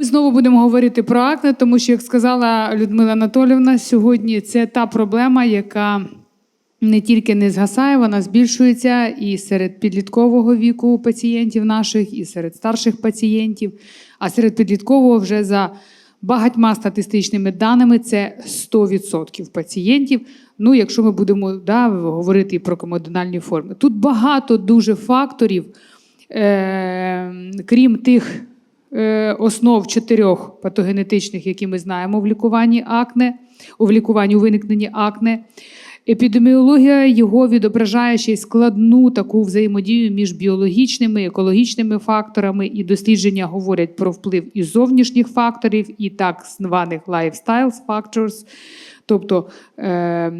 Ми знову будемо говорити про акне, тому що, як сказала Людмила Анатолівна, сьогодні це та проблема, яка не тільки не згасає, вона збільшується і серед підліткового віку пацієнтів наших, і серед старших пацієнтів. А серед підліткового вже за багатьма статистичними даними це 100% пацієнтів. Ну, якщо ми будемо да, говорити і про комедональні форми. Тут багато дуже факторів, е, крім тих основ чотирьох патогенетичних, які ми знаємо в лікуванні акне, у лікуванні у виникненні акне. Епідеміологія його відображає ще й складну таку взаємодію між біологічними, екологічними факторами, і дослідження говорять про вплив і зовнішніх факторів, і так званих lifestyle factors, тобто е,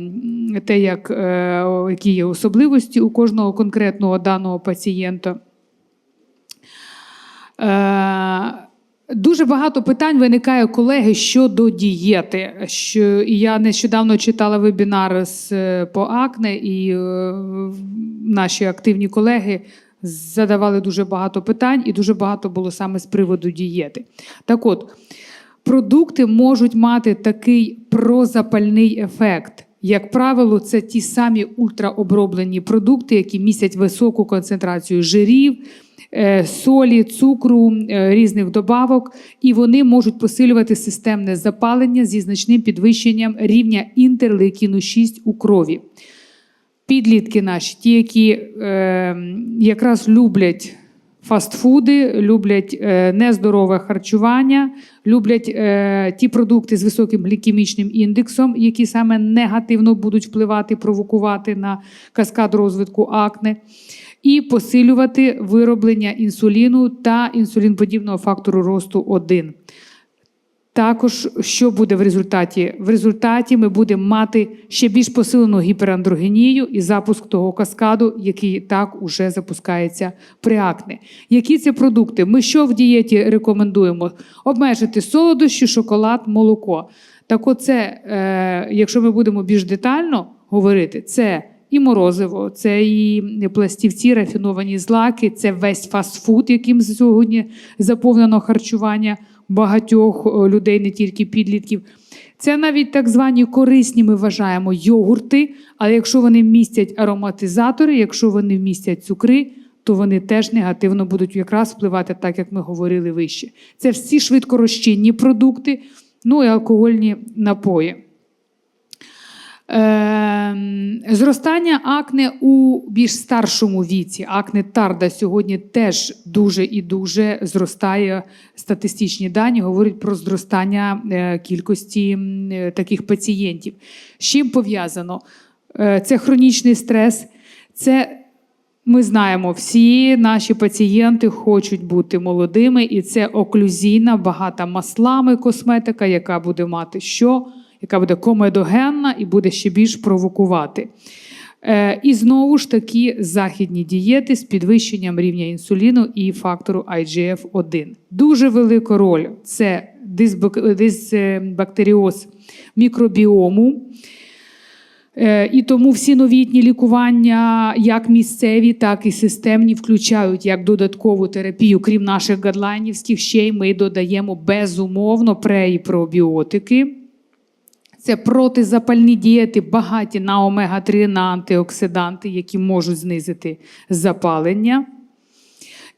те, як, е, які є особливості у кожного конкретного даного пацієнта. Е, Дуже багато питань виникає колеги щодо дієти. Що я нещодавно читала вебінар з е, по акне, і е, наші активні колеги задавали дуже багато питань, і дуже багато було саме з приводу дієти. Так от, продукти можуть мати такий прозапальний ефект. Як правило, це ті самі ультраоброблені продукти, які містять високу концентрацію жирів, солі, цукру, е, різних добавок, і вони можуть посилювати системне запалення зі значним підвищенням рівня інтерлейкіну 6 у крові. Підлітки наші, ті, які е, якраз люблять фастфуди, люблять е, нездорове харчування, люблять е, ті продукти з високим глікемічним індексом, які саме негативно будуть впливати, провокувати на каскад розвитку акне, і посилювати вироблення інсуліну та інсулінподібного фактору росту 1. Також що буде в результаті? В результаті ми будемо мати ще більш посилену гіперандрогенію і запуск того каскаду, який так уже запускається при акне. Які це продукти? Ми що в дієті рекомендуємо? Обмежити солодощі, шоколад, молоко. Так, оце, е, якщо ми будемо більш детально говорити, це і морозиво, це і пластівці, рафіновані злаки, це весь фастфуд, яким сьогодні заповнено харчування багатьох е, людей, не тільки підлітків. Це навіть так звані корисні, ми вважаємо йогурти, але якщо вони містять ароматизатори, якщо вони містять цукри, то вони теж негативно будуть якраз впливати, так як ми говорили вище. Це всі швидкорозчинні продукти, ну і алкогольні напої. Ем, Зростання акне у більш старшому віці. Акне тарда сьогодні теж дуже і дуже зростає. Статистичні дані говорять про зростання е, кількості е, таких пацієнтів. З чим пов'язано? Е, Це хронічний стрес, це ми знаємо, всі наші пацієнти хочуть бути молодими, і це оклюзійна, багата маслами косметика, яка буде мати що? Яка буде комедогенна і буде ще більш провокувати. Е, і знову ж таки західні дієти з підвищенням рівня інсуліну і фактору IGF-1. Дуже велика роль це дисбак- дисбактеріоз мікробіому. Е, І тому всі новітні лікування, як місцеві, так і системні, включають як додаткову терапію, крім наших гадлайнівських, ще й ми додаємо безумовно пре і пробіотики. Це протизапальні дієти, багаті на омега-3, на антиоксиданти, які можуть знизити запалення.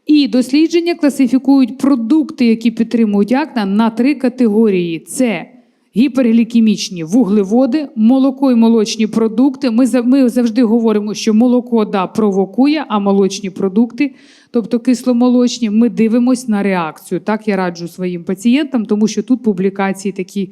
І дослідження класифікують продукти, які підтримують акне, на три категорії: це гіперглікемічні вуглеводи, молоко і молочні продукти. Ми, ми завжди говоримо, що молоко да, провокує, а молочні продукти, тобто кисломолочні, ми дивимося на реакцію. Так я раджу своїм пацієнтам, тому що тут публікації такі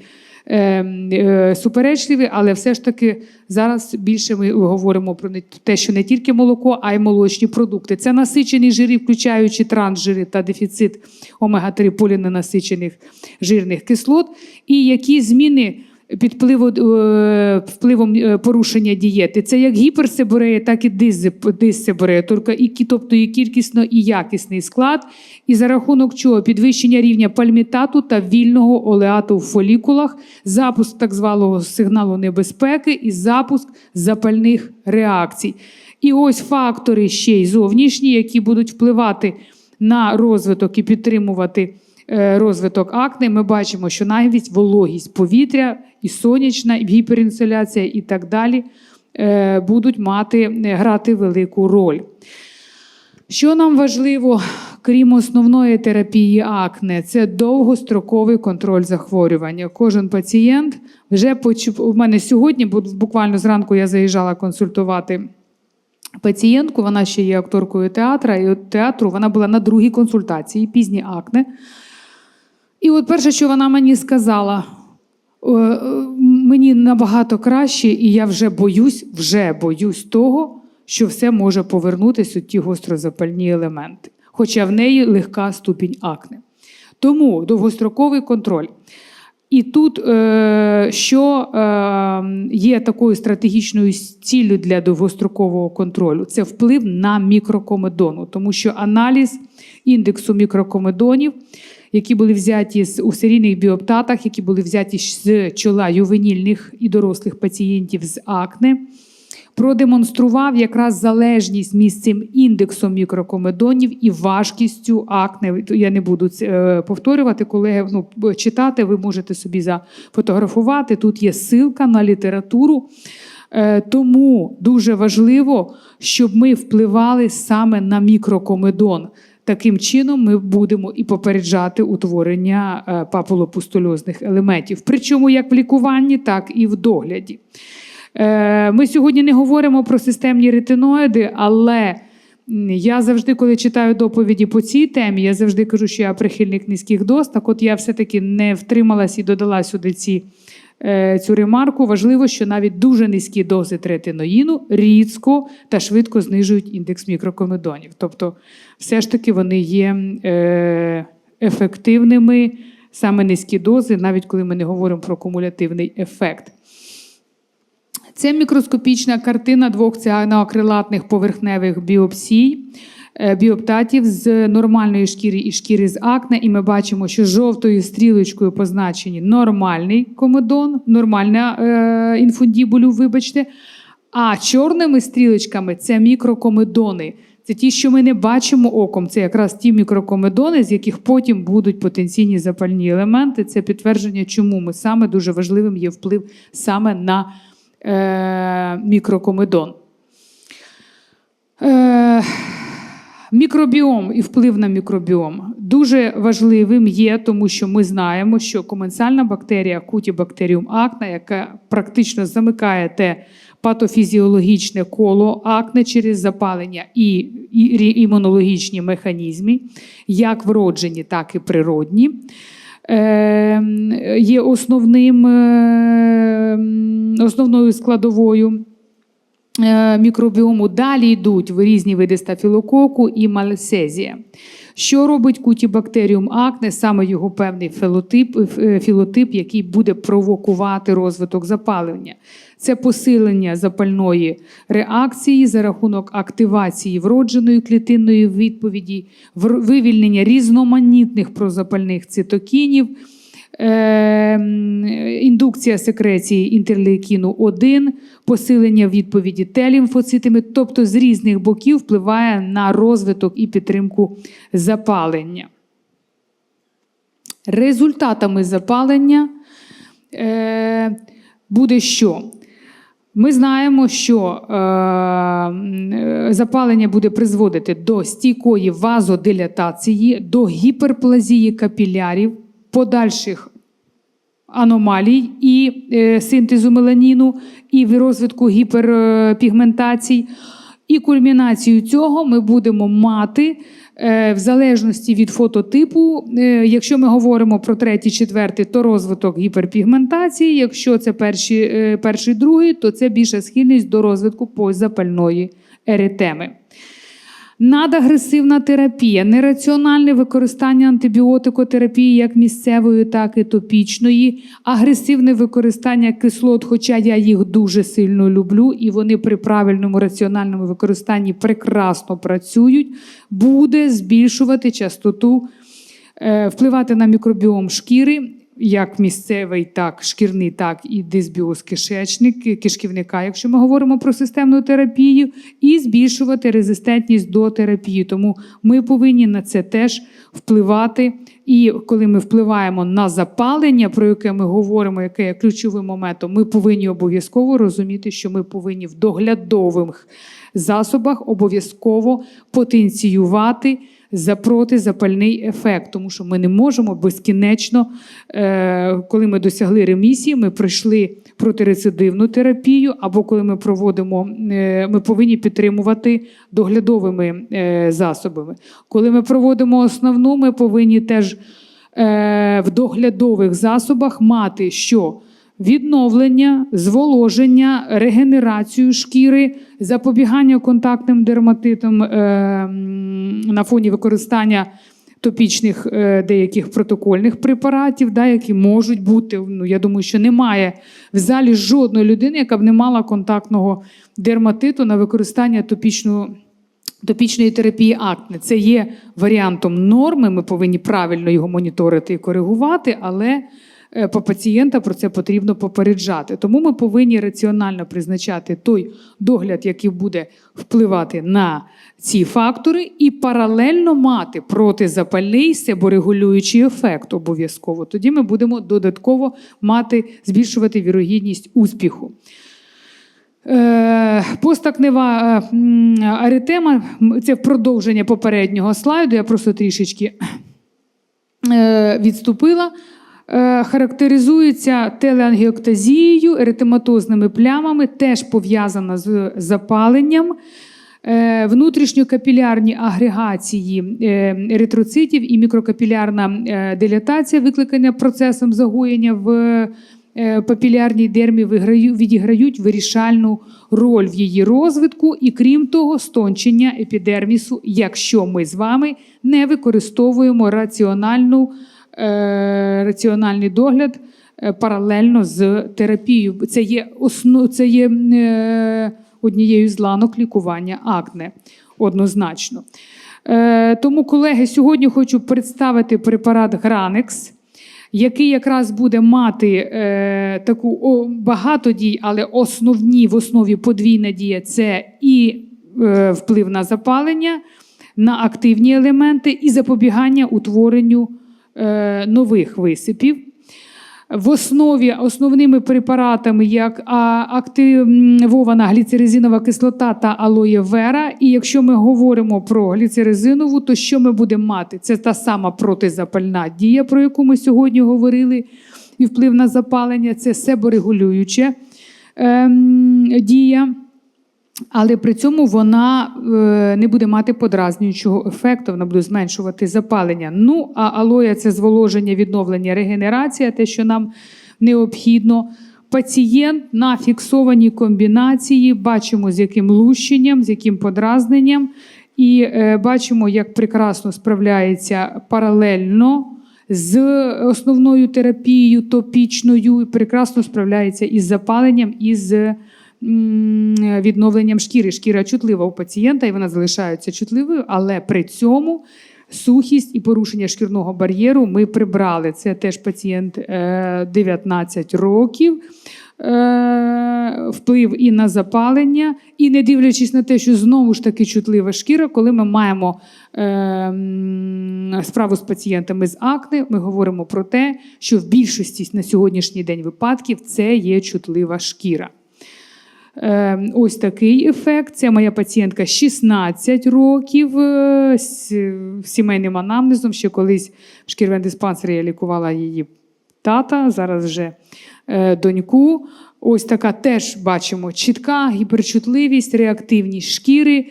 суперечливі, але все ж таки зараз більше ми говоримо про те, що не тільки молоко, а й молочні продукти. Це насичені жири, включаючи трансжири та дефіцит омега-3 поліненасичених жирних кислот, і які зміни під е, впливом е, порушення дієти. Це як гіперсеборея, так і дизсеборея, тобто і, кі- і кількісно, і якісний склад. І за рахунок чого підвищення рівня пальмітату та вільного олеату в фолікулах, запуск так званого сигналу небезпеки і запуск запальних реакцій. І ось фактори ще й зовнішні, які будуть впливати на розвиток і підтримувати розвиток акне. Ми бачимо, що навіть вологість повітря, і сонячна, і гіперінсоляція, і так далі е, будуть мати е, грати велику роль. Що нам важливо, крім основної терапії акне, це довгостроковий контроль захворювання. Кожен пацієнт вже почув. У мене сьогодні, буквально зранку я заїжджала консультувати пацієнтку. Вона ще є акторкою театра, і от театру вона була на другій консультації, пізні акне. І от перше, що вона мені сказала, «Е, е, мені набагато краще, і я вже боюсь, вже боюсь того, що все може повернутися у ті гострозапальні елементи, хоча в неї легка ступінь акне. Тому довгостроковий контроль. І тут, е, що є такою стратегічною ціллю для довгострокового контролю, це вплив на мікрокомедону, тому що аналіз індексу мікрокомедонів, які були взяті з у серійних біоптатах, які були взяті з чола ювенільних і дорослих пацієнтів з акне, продемонстрував якраз залежність між цим індексом мікрокомедонів і важкістю акне. Я не буду це повторювати, колеги. Ну, читати, ви можете собі зафотографувати. Тут є ссылка на літературу. Е, Тому дуже важливо, щоб ми впливали саме на мікрокомедон. Таким чином ми будемо і попереджати утворення е, папулопустульозних елементів. Причому як в лікуванні, так і в догляді. Е, Ми сьогодні не говоримо про системні ретиноїди, але я завжди, коли читаю доповіді по цій темі, я завжди кажу, що я прихильник низьких доз. Так от я все-таки не втрималась і додала сюди ці, цю ремарку. Важливо, що навіть дуже низькі дози третиноїну рідко та швидко знижують індекс мікрокомедонів. Тобто, все ж таки вони є е, ефективними, саме низькі дози, навіть коли ми не говоримо про кумулятивний ефект. Це мікроскопічна картина двох ціаноакрилатних поверхневих біопсій, е, біоптатів з нормальної шкіри і шкіри з акне. І ми бачимо, що жовтою стрілочкою позначені нормальний комедон, нормальна е, інфундібулю, вибачте. А чорними стрілочками це мікрокомедони. Це ті, що ми не бачимо оком. Це якраз ті мікрокомедони, з яких потім будуть потенційні запальні елементи. Це підтвердження, чому ми саме дуже важливим є вплив саме на е, мікрокомедон. Е, мікробіом і вплив на мікробіом. Дуже важливим є, тому що ми знаємо, що коменсальна бактерія Cutibacterium acne, яка практично замикає те патофізіологічне коло акне через запалення і, і імунологічні механізми, як вроджені, так і природні. Е, є основним, е, основною складовою мікробіому. Далі йдуть в різні види стафілококу і малесезія. Що робить кутібактеріум акне, саме його певний філотип, е, філотип, який буде провокувати розвиток запалення. Це посилення запальної реакції за рахунок активації вродженої клітинної відповіді, вивільнення різноманітних прозапальних цитокінів, е, індукція секреції інтерлейкіну 1, посилення відповіді Т-лімфоцитами, тобто з різних боків впливає на розвиток і підтримку запалення. Результатами запалення е, буде що? Ми знаємо, що е, запалення буде призводити до стійкої вазодилатації, до гіперплазії капілярів, подальших аномалій і е, синтезу меланіну, і розвитку гіперпігментацій. І кульмінацію цього ми будемо мати е, в залежності від фототипу. Е, Якщо ми говоримо про третій, четвертий, то розвиток гіперпігментації. Якщо це перший, е, перший другий, то це більша схильність до розвитку позапальної еритеми. Надагресивна терапія, нераціональне використання антибіотикотерапії як місцевої, так і топічної, агресивне використання кислот, хоча я їх дуже сильно люблю, і вони при правильному раціональному використанні прекрасно працюють, буде збільшувати частоту, е, впливати на мікробіом шкіри. Як місцевий, так шкірний, так і дисбіоз кишечник, кишківника, якщо ми говоримо про системну терапію, і збільшувати резистентність до терапії. Тому ми повинні на це теж впливати. І коли ми впливаємо на запалення, про яке ми говоримо, яке є ключовим моментом, ми повинні обов'язково розуміти, що ми повинні в доглядових засобах обов'язково потенціювати за протизапальний ефект, тому що ми не можемо безкінечно, е, коли ми досягли ремісії, ми пройшли протирецидивну терапію, або коли ми проводимо, е, ми повинні підтримувати доглядовими е, засобами. Коли ми проводимо основну, ми повинні теж в доглядових засобах мати що? Відновлення, зволоження, регенерацію шкіри, запобігання контактним дерматитам е, на фоні використання топічних е, деяких протокольних препаратів, да, які можуть бути. Ну, я думаю, що немає в залі жодної людини, яка б не мала контактного дерматиту на використання топічного. Топічної терапії акне це є варіантом норми. Ми повинні правильно його моніторити і коригувати, але по пацієнта про це потрібно попереджати. Тому ми повинні раціонально призначати той догляд, який буде впливати на ці фактори, і паралельно мати протизапальний себорегулюючий ефект обов'язково. Тоді ми будемо додатково мати збільшувати вірогідність успіху. Е, Постакнева е, аритема це продовження попереднього слайду. Я просто трішечки е, відступила. Е, Характеризується телеангіоктазією, еретематозними плямами, теж пов'язана з запаленням. Е, Внутрішньокапілярні агрегації е, еритроцитів і мікрокапілярна дилатація, викликана процесом загоєння в папілярній дермі, відіграють вирішальну роль в її розвитку, і крім того, стончення епідермісу, якщо ми з вами не використовуємо раціональну, раціональний догляд е, паралельно з терапією. Це є, основ, це є е, однією з ланок лікування акне однозначно. Е, тому, колеги, сьогодні хочу представити препарат Гранекс, який якраз буде мати е, таку о, багато дій, але основні в основі подвійна дія це і е, вплив на запалення, на активні елементи і запобігання утворенню е, нових висипів. В основі основними препаратами як активована гліцерезинова кислота та алоє вера. І якщо ми говоримо про гліцерезинову, то що ми будемо мати? Це та сама протизапальна дія, про яку ми сьогодні говорили, і вплив на запалення це себорегулююча ем, дія. Але при цьому вона е, не буде мати подразнюючого ефекту, вона буде зменшувати запалення. Ну, а алоя це зволоження, відновлення, регенерація, те, що нам необхідно. Пацієнт на фіксованій комбінації бачимо, з яким лущенням, з яким подразненням, і е, бачимо, як прекрасно справляється паралельно з основною терапією топічною, і прекрасно справляється із запаленням і з м, відновленням шкіри. Шкіра чутлива у пацієнта, і вона залишається чутливою, але при цьому сухість і порушення шкірного бар'єру ми прибрали. Це теж пацієнт е, 19 років. Е, Вплив і на запалення, і не дивлячись на те, що знову ж таки чутлива шкіра, коли ми маємо е, справу з пацієнтами з акне, ми говоримо про те, що в більшості на сьогоднішній день випадків це є чутлива шкіра. Е, Ось такий ефект. Це моя пацієнтка 16 років е, з сімейним анамнезом. Ще колись в шкірвен диспансері я лікувала її тата, зараз вже е, доньку. Ось така теж бачимо чітка гіперчутливість, реактивність шкіри.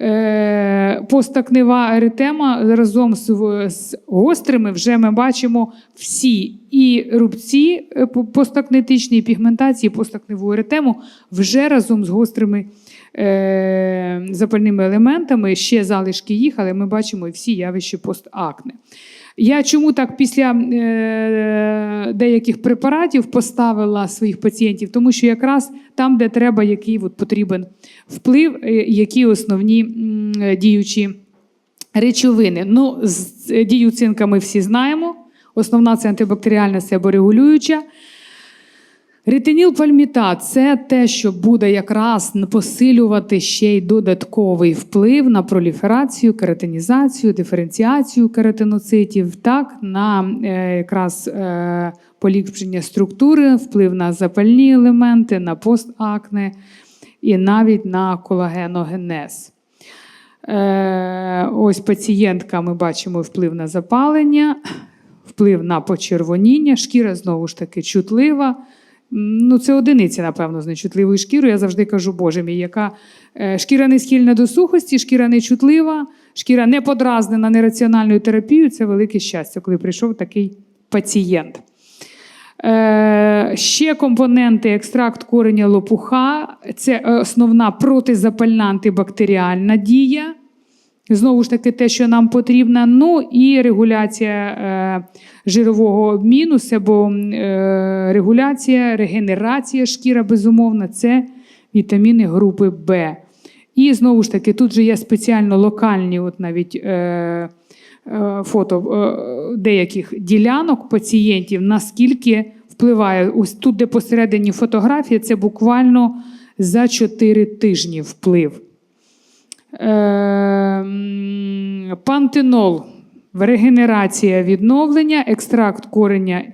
Е, Постакнева еритема разом з, з гострими вже ми бачимо всі і рубці е, постакнетичні, пігментації постакневу еритему вже разом з гострими е, запальними елементами, ще залишки їх, але ми бачимо і всі явища постакне. Я чому так після е, деяких препаратів поставила своїх пацієнтів? Тому що якраз там, де треба, який от потрібен вплив, е, які основні м, діючі речовини. Ну, з дію цинка ми всі знаємо. Основна це антибактеріальна себорегулююча. Ретинілпальмітат – це те, що буде якраз посилювати ще й додатковий вплив на проліферацію, кератинізацію, диференціацію кератиноцитів, так, на е, якраз е, поліпшення структури, вплив на запальні елементи, на постакне і навіть на колагеногенез. Е, ось пацієнтка, ми бачимо вплив на запалення, вплив на почервоніння, шкіра знову ж таки чутлива. Ну, це одиниця, напевно, з нечутливою шкірою. Я завжди кажу, Боже мій, яка е, шкіра не схильна до сухості, шкіра не чутлива, шкіра не подразнена нераціональною терапією. Це велике щастя, коли прийшов такий пацієнт. Е, ще компоненти екстракт кореня лопуха це основна протизапальна антибактеріальна дія. Знову ж таки, те, що нам потрібно. Ну і регуляція е, жирового обміну, себо е, регуляція, регенерація шкіра, безумовно, це вітаміни групи Б. І знову ж таки, тут же є спеціально локальні, от навіть е, е, фото е, деяких ділянок пацієнтів, наскільки впливає. Ось тут, де посередині фотографія, це буквально за 4 тижні вплив. Ем, Пантенол, регенерація відновлення, екстракт кореня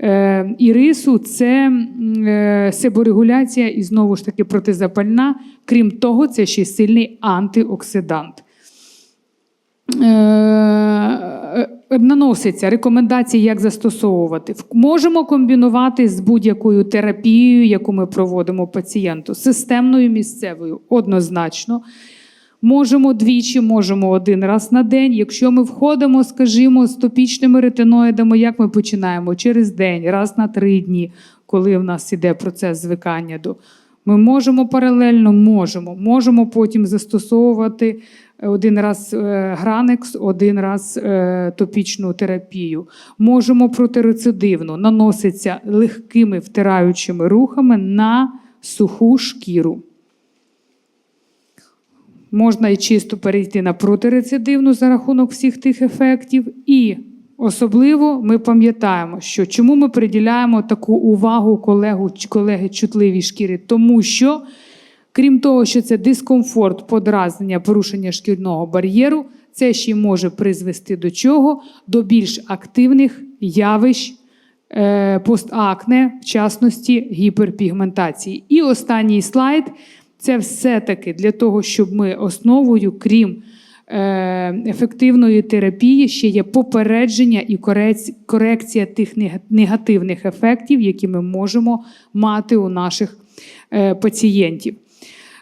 е, ірису це е, себорегуляція і знову ж таки протизапальна. Крім того, це ще й сильний антиоксидант. Е, Наноситься рекомендації, як застосовувати. Можемо комбінувати з будь-якою терапією, яку ми проводимо пацієнту, системною місцевою, однозначно. Можемо двічі, можемо один раз на день. Якщо ми входимо, скажімо, з топічними ретиноїдами, як ми починаємо? Через день, раз на три дні, коли в нас іде процес звикання до. Ми можемо паралельно, можемо. Можемо потім застосовувати один раз е, гранекс, один раз е, топічну терапію. Можемо протирецидивну, наноситься легкими втираючими рухами на суху шкіру. Можна і чисто перейти на протирецидивну за рахунок всіх тих ефектів. І особливо ми пам'ятаємо, що чому ми приділяємо таку увагу колегу, колеги чутливій шкіри, тому що, крім того, що це дискомфорт, подразнення, порушення шкірного бар'єру, це ще й може призвести до чого? До більш активних явищ е, постакне, в частності гіперпігментації. І останній слайд це все-таки для того, щоб ми основою, крім е, ефективної терапії, ще є попередження і корекція тих негативних ефектів, які ми можемо мати у наших е, пацієнтів.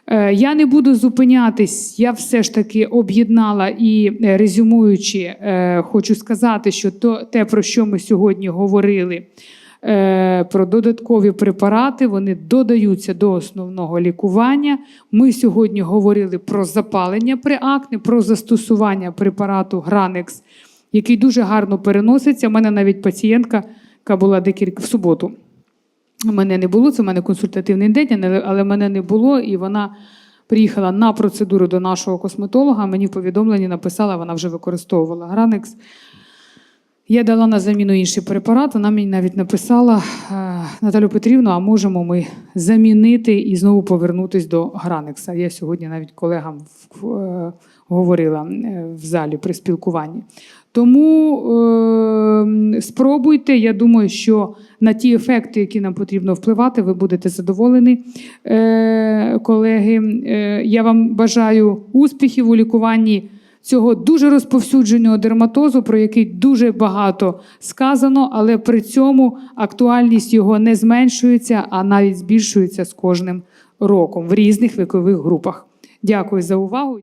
Е, Я не буду зупинятись, я все ж таки об'єднала і резюмуючи, хочу сказати, що те, про що ми сьогодні говорили, про додаткові препарати, вони додаються до основного лікування. Ми сьогодні говорили про запалення при акне, про застосування препарату Гранекс, який дуже гарно переноситься. У мене навіть пацієнтка, яка була декілька в суботу. Мене не було, це в мене консультативний день, але- але мене не було, і вона приїхала на процедуру до нашого косметолога. Мені в повідомленні написала, вона вже використовувала Гранекс. Я дала на заміну інший препарат. Вона мені навіть написала «Е, Наталю Петрівну, а можемо ми замінити і знову повернутися до Гранекса. Я сьогодні навіть колегам в- е, говорила е, в залі при спілкуванні. Тому е, спробуйте. Я думаю, що на ті ефекти, які нам потрібно впливати, ви будете задоволені, е, колеги. Е, я вам бажаю успіхів у лікуванні цього дуже розповсюдженого дерматозу, про який дуже багато сказано, але при цьому актуальність його не зменшується, а навіть збільшується з кожним роком в різних вікових групах. Дякую за увагу.